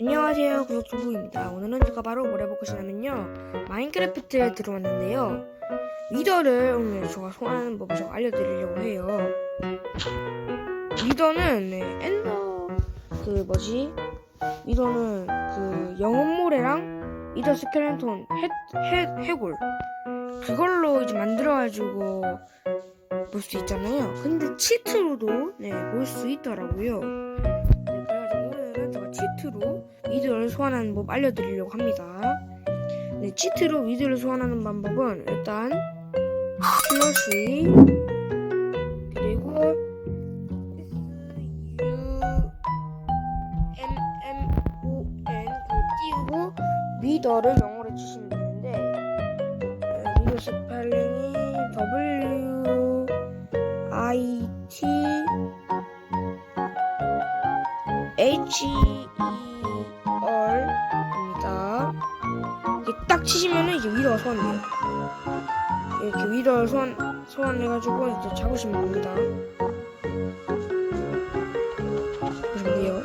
안녕하세요 구독주부입니다. 오늘은 제가 바로 뭘 해볼 것이냐면요. 마인크래프트에 들어왔는데요. 위더를 오늘 제가 소환하는 법을 제가 알려드리려고 해요. 위더는 네, 엔더 그 뭐지? 위더는 그 영혼모래랑 위더 스켈레톤 해, 해, 해골. 그걸로 이제 만들어가지고 볼 수 있잖아요. 근데 치트로도 네 볼 수 있더라고요 치트로 위드를 소환하는 법 알려드리려고 합니다. 네, 치트로 위드를 소환하는 방법은 일단 슬러시 그리고 S U M M O N 그 띄우고 위더를 영어로 치시면 되는데 네, 위더 스펠링이 W I T H E R입니다. 이게 딱 치시면은 이제 위로가 소환돼요. 이렇게 위로 소환 소환해가지고 이제 잡으시면 됩니다. 잡으시면 돼요.